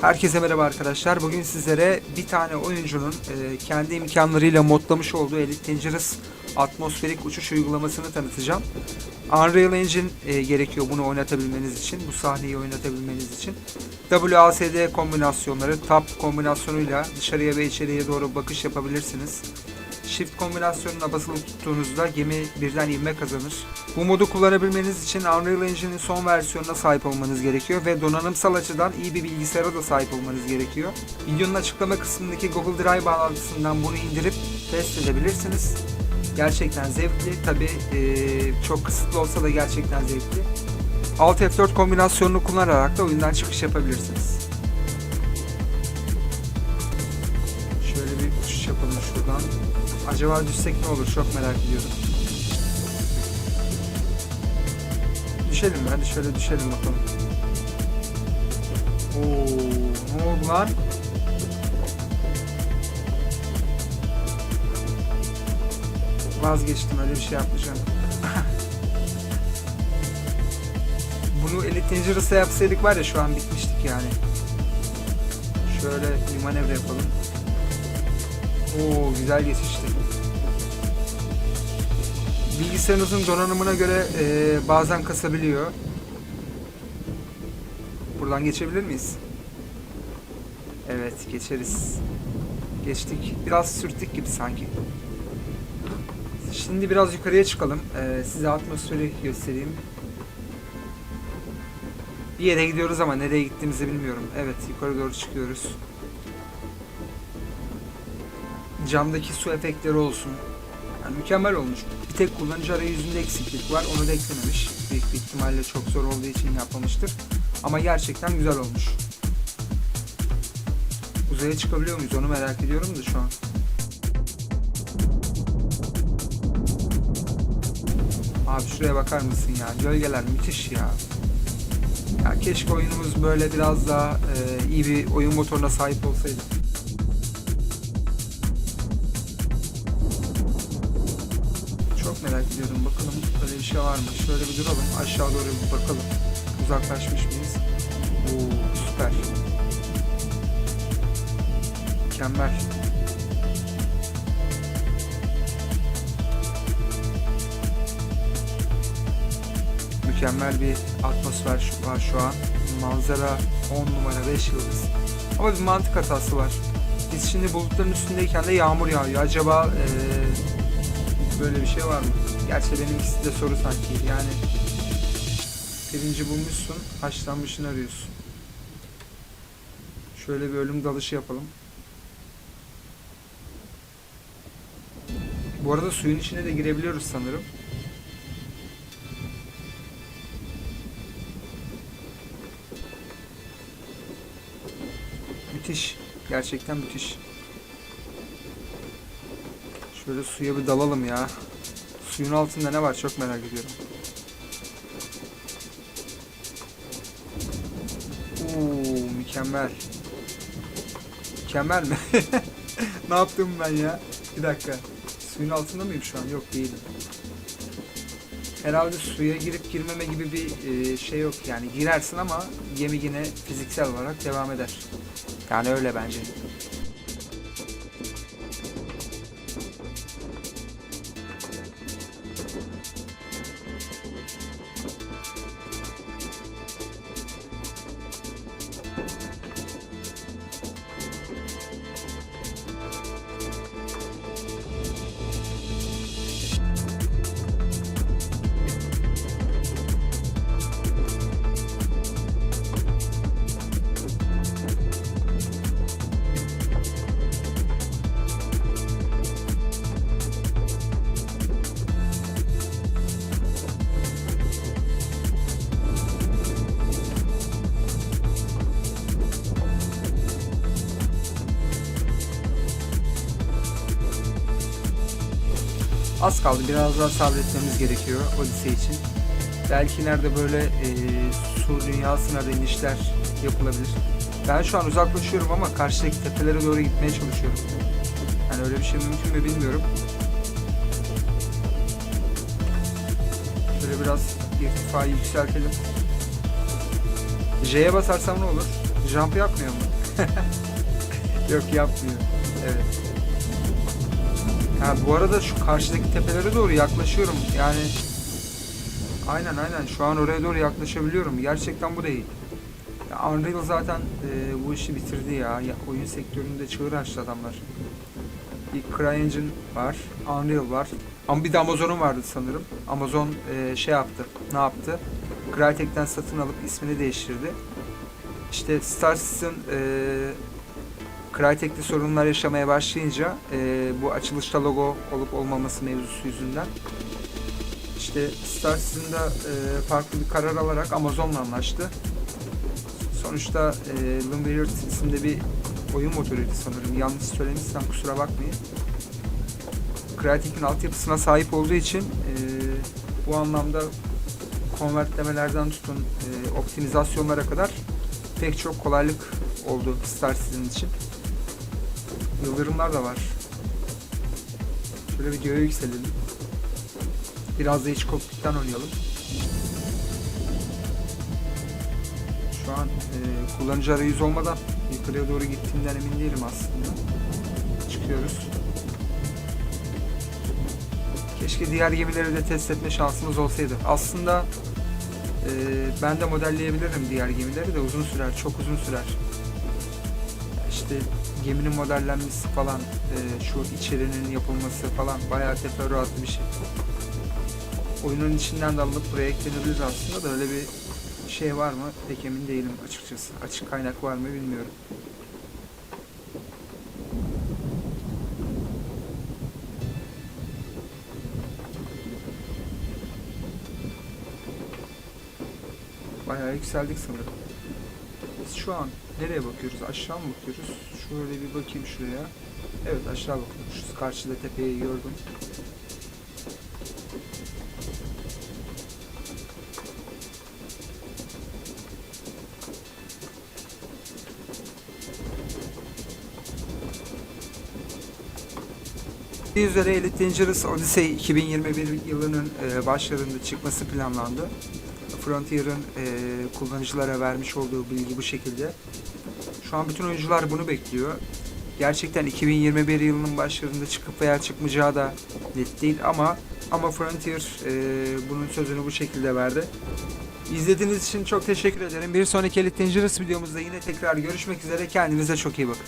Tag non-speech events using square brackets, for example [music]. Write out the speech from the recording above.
Herkese merhaba arkadaşlar. Bugün sizlere bir tane oyuncunun e, kendi imkanlarıyla modlamış olduğu Elite Dangerous atmosferik uçuş uygulamasını tanıtacağım. Unreal Engine e, gerekiyor bunu oynatabilmeniz için, bu sahneyi oynatabilmeniz için. WASD kombinasyonları, TAP kombinasyonuyla dışarıya ve içeriye doğru bakış yapabilirsiniz. Shift kombinasyonuna basılı tuttuğunuzda gemi birden ivme kazanır. Bu modu kullanabilmeniz için Unreal Engine'in son versiyonuna sahip olmanız gerekiyor ve donanımsal açıdan iyi bir bilgisayara da sahip olmanız gerekiyor. Videonun açıklama kısmındaki Google Drive bağlantısından bunu indirip test edebilirsiniz. Gerçekten zevkli. Tabi çok kısıtlı olsa da gerçekten zevkli. Alt F4 kombinasyonunu kullanarak da oyundan çıkış yapabilirsiniz. Şöyle bir uçuş yapalım şuradan. Acaba düşsek ne olur çok merak ediyorum. Düşelim? Hadi şöyle düşelim bakalım. Oo, ne oldu lan? Vazgeçtim öyle bir şey yapmayacağım. [laughs] Bunu Elite Dangerous'a yapsaydık var ya şu an bitmiştik yani. Şöyle bir manevra yapalım. Oo güzel geçişti. Bilgisayarınızın donanımına göre e, bazen kasabiliyor. Buradan geçebilir miyiz? Evet geçeriz. Geçtik. Biraz sürttük gibi sanki. Şimdi biraz yukarıya çıkalım. E, size atmosferi göstereyim. Bir yere gidiyoruz ama nereye gittiğimizi bilmiyorum. Evet yukarı doğru çıkıyoruz. Camdaki su efektleri olsun. Yani mükemmel olmuş. Bir tek kullanıcı arayüzünde eksiklik var. Onu da eklememiş. Büyük bir ihtimalle çok zor olduğu için yapmamıştır. Ama gerçekten güzel olmuş. Uzaya çıkabiliyor muyuz? Onu merak ediyorum da şu an. Abi şuraya bakar mısın ya? Gölgeler müthiş ya. Ya keşke oyunumuz böyle biraz daha e, iyi bir oyun motoruna sahip olsaydı. Ediyorum. Bakalım böyle bir şey var mı? Şöyle bir duralım. Aşağı doğru bir bakalım. Uzaklaşmış mıyız? Oo süper. Mükemmel. Mükemmel bir atmosfer var şu an. Manzara 10 numara 5 yıldız. Ama bir mantık hatası var. Biz şimdi bulutların üstündeyken de yağmur yağıyor. Acaba eee böyle bir şey var mı? Gerçi benimkisi de soru sanki. Yani pirinci bulmuşsun, haşlanmışını arıyorsun. Şöyle bir ölüm dalışı yapalım. Bu arada suyun içine de girebiliyoruz sanırım. Müthiş. Gerçekten müthiş. Şöyle suya bir dalalım ya. Suyun altında ne var çok merak ediyorum. Oo mükemmel. Mükemmel mi? [laughs] ne yaptım ben ya? Bir dakika. Suyun altında mıyım şu an? Yok değilim. Herhalde suya girip girmeme gibi bir e, şey yok yani girersin ama gemi yine fiziksel olarak devam eder. Yani öyle bence. Az kaldı. Biraz daha sabretmemiz gerekiyor Odyssey için. Belki nerede böyle e, su dünyasına da inişler yapılabilir. Ben şu an uzaklaşıyorum ama karşıdaki tepelere doğru gitmeye çalışıyorum. Yani öyle bir şey mümkün mü bilmiyorum. Şöyle biraz irtifayı yükseltelim. J'ye basarsam ne olur? Jump yapmıyor mu? [laughs] Yok yapmıyor. Evet. Ha bu arada şu karşıdaki tepelere doğru yaklaşıyorum. Yani aynen aynen şu an oraya doğru yaklaşabiliyorum. Gerçekten bu değil. Ya Unreal zaten e, bu işi bitirdi ya. ya. Oyun sektöründe çığır açtı adamlar. Bir CryEngine var, Unreal var. Ama bir de Amazon'un vardı sanırım. Amazon e, şey yaptı, ne yaptı? Crytek'ten satın alıp ismini değiştirdi. İşte Star Citizen e, Crytek'te sorunlar yaşamaya başlayınca e, bu açılışta logo olup olmaması mevzusu yüzünden işte Star Citizen'da e, farklı bir karar alarak Amazon'la anlaştı. Sonuçta e, Lumiere isimde bir oyun motoruydu sanırım. Yanlış söylemişsem kusura bakmayın. Crytek'in altyapısına sahip olduğu için e, bu anlamda konvertlemelerden tutun e, optimizasyonlara kadar pek çok kolaylık oldu Star Citizen için. Yıldırımlar da var. Şöyle videoya yükselelim. Biraz da iç kokpitten oynayalım. Şu an e, kullanıcı arayüzü olmadan yukarıya doğru gittiğimden emin değilim aslında. Çıkıyoruz. Keşke diğer gemileri de test etme şansımız olsaydı. Aslında e, ben de modelleyebilirim diğer gemileri de uzun sürer, çok uzun sürer. İşte geminin modellenmesi falan, e, şu içerinin yapılması falan bayağı teferruatlı bir şey. Oyunun içinden de alınıp buraya eklenebilir aslında da öyle bir şey var mı pek emin değilim açıkçası. Açık kaynak var mı bilmiyorum. Bayağı yükseldik sanırım. Biz şu an nereye bakıyoruz? Aşağı mı bakıyoruz? Şöyle bir bakayım şuraya. Evet aşağı bakıyoruz. Karşıda tepeyi gördüm. Üzere Elite Dangerous Odyssey 2021 yılının e, başlarında çıkması planlandı. Frontier'ın e, kullanıcılara vermiş olduğu bilgi bu şekilde. Şu an bütün oyuncular bunu bekliyor. Gerçekten 2021 yılının başlarında çıkıp veya çıkmayacağı da net değil ama ama Frontier e, bunun sözünü bu şekilde verdi. İzlediğiniz için çok teşekkür ederim. Bir sonraki Elite Dangerous videomuzda yine tekrar görüşmek üzere. Kendinize çok iyi bakın.